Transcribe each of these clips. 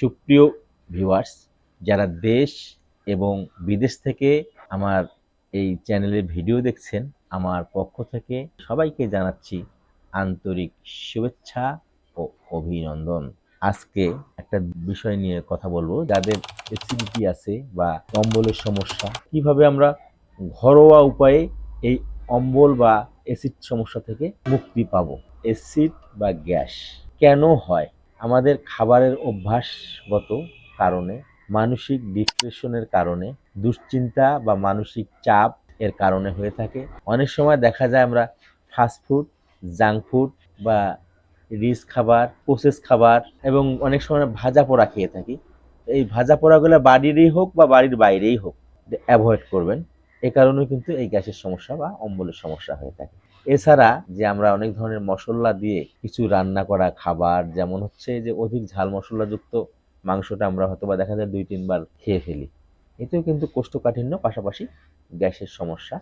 সুপ্রিয় ভিউয়ার্স যারা দেশ এবং বিদেশ থেকে আমার এই চ্যানেলের ভিডিও দেখছেন, আমার পক্ষ থেকে সবাইকে জানাচ্ছি আন্তরিক শুভেচ্ছা ও অভিনন্দন। আজকে একটা বিষয় নিয়ে কথা বলব, যাদের অ্যাসিডিটি আছে বা অম্বলের সমস্যা। কীভাবে আমরা ঘরোয়া উপায়ে এই অম্বল বা অ্যাসিড সমস্যা থেকে মুক্তি পাবো? অ্যাসিড বা গ্যাস কেন হয়? আমাদের খাবারের অভ্যাসগত কারণে, মানসিক ডিপ্রেশনের কারণে, দুশ্চিন্তা বা মানসিক চাপ এর কারণে হয়ে থাকে। অনেক সময় দেখা যায় আমরা ফাস্ট ফুড জাঙ্ক ফুড বা রিচ খাবার প্রসেস খাবার এবং অনেক সময় ভাজা পোড়া খেয়ে থাকি। এই ভাজা পোড়াগুলো বাড়িরই হোক বা বাড়ির বাইরেই হোক অ্যাভয়েড করবেন। এ কারণে কিন্তু এই গ্যাসের সমস্যা বা অম্বলের সমস্যা হয়ে থাকে। এছাড়া যে আমরা অনেক ধরনের মশলা দিয়ে কিছু রান্না করা খাবার, যেমন হচ্ছে যে অধিক ঝাল মশলাযুক্ত মাংসটা আমরা হয়তো বা দেখা যায় দুই, তিনবার খেয়ে ফেলি। এতেও কিন্তু কোষ্ঠকাঠিন্য, পাশাপাশি গ্যাসের সমস্যা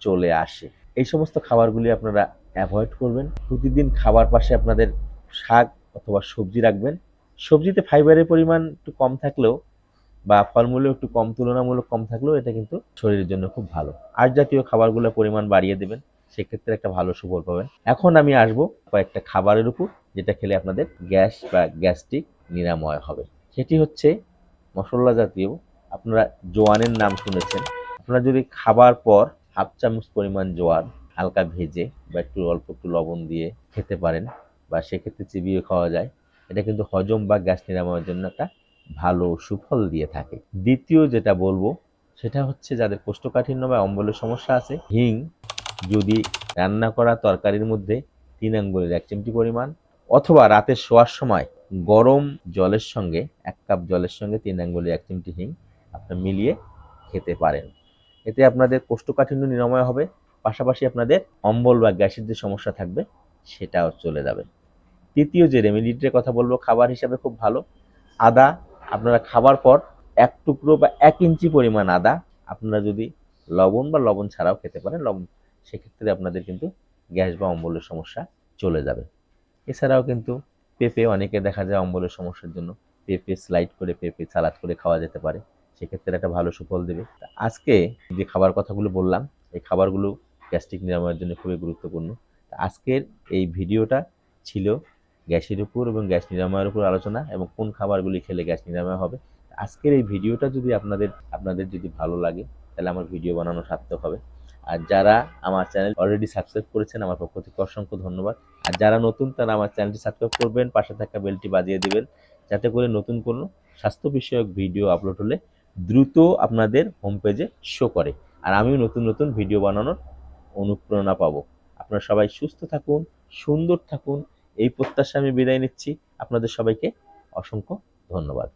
চলে আসে। এই সমস্ত খাবারগুলি আপনারা অ্যাভয়েড করবেন। প্রতিদিন খাবার পাশে আপনাদের শাক অথবা সবজি রাখবেন। সবজিতে ফাইবারের পরিমাণ একটু কম থাকলেও বা ফলমূলেও একটু কম, তুলনামূলক কম থাকলেও এটা কিন্তু শরীরের জন্য খুব ভালো। আর জাতীয় খাবারগুলোর পরিমাণ বাড়িয়ে দেবেন। সেক্ষেত্রে একটা ভালো সুফল পাবেন। এখন আমি আসব কয়েকটা খাবারের উপর, যেটা খেলে আপনাদের গ্যাস বা গ্যাস্ট্রিক নিরাময় হবে। সেটি হচ্ছে মশলা জাতীয়। আপনারা জোয়ানের নাম শুনেছেন। আপনারা যদি খাবার পর হাফ চামচ পরিমাণ জোয়ান হালকা ভেজে বা একটু অল্প একটু লবণ দিয়ে খেতে পারেন বা সেক্ষেত্রে চিবিয়ে খাওয়া যায়, এটা কিন্তু হজম বা গ্যাস নিরাময়ের জন্য একটা ভালো সুফল দিয়ে থাকে। দ্বিতীয় যেটা বলব, সেটা হচ্ছে যাদের কোষ্ঠকাঠিন্য বা অম্বলের সমস্যা আছে, হিং যদি রান্না করা তরকারির মধ্যে তিন আঙ্গুলের এক চিমটি পরিমাণ অথবা রাতে শোয়ার সময় গরম জলের সঙ্গে, এক কাপ জলের সঙ্গে তিন আঙ্গুলের এক চিমটি হিং আপনি মিলিয়ে খেতে পারেন। এতে আপনাদের কোষ্ঠকাঠিন্য নিরাময় হবে, পাশাপাশি আপনাদের অম্বল বা গ্যাসের যে সমস্যা থাকবে সেটাও চলে যাবে। তৃতীয় যে রেমেডিটির কথা বলব, খাবার হিসাবে খুব ভালো। আদা আপনারা খাবার পর এক টুকরো বা এক ইঞ্চি পরিমাণ আদা আপনারা যদি লবণ বা লবণ ছাড়াও খেতে পারেন, লবণ সেক্ষেত্রে আপনাদের কিন্তু গ্যাস বা অম্বলের সমস্যা চলে যাবে। এছাড়াও কিন্তু পেঁপে, অনেকে দেখা যায় অম্বলের সমস্যার জন্য পেঁপে স্লাইড করে, পেঁপে সালাদ করে খাওয়া যেতে পারে। সেক্ষেত্রে একটা ভালো সুফল দেবে। আজকে যে খাবার কথাগুলো বললাম, এই খাবারগুলো গ্যাস্ট্রিক নিরাময়ের জন্য খুবই গুরুত্বপূর্ণ। আজকের এই ভিডিওটা ছিল গ্যাসের উপর এবং গ্যাস নিরাময়ের উপর আলোচনা এবং কোন খাবারগুলি খেলে গ্যাস নিরাময় হবে। আজকের এই ভিডিওটা যদি আপনাদের আপনাদের যদি ভালো লাগে, তাহলে আমার ভিডিও বানানো সার্থক হবে। আর যারা আমার চ্যানেল অলরেডি সাবস্ক্রাইব করেছেন, আমার পক্ষ থেকে অসংখ্য ধন্যবাদ। আর যারা নতুন, তারা আমার চ্যানেলটি সাবস্ক্রাইব করবেন, পাশে থাকা বেলটি বাজিয়ে দেবেন, যাতে করে নতুন কোনো স্বাস্থ্য বিষয়ক ভিডিও আপলোড হলে দ্রুত আপনাদের হোম পেজে শো করে। আর আমিও নতুন নতুন ভিডিও বানানোর অনুপ্রেরণা পাবো। আপনারা সবাই সুস্থ থাকুন, সুন্দর থাকুন, এই প্রত্যাশা আমি বিদায় নিচ্ছি। আপনাদের সবাইকে অসংখ্য ধন্যবাদ।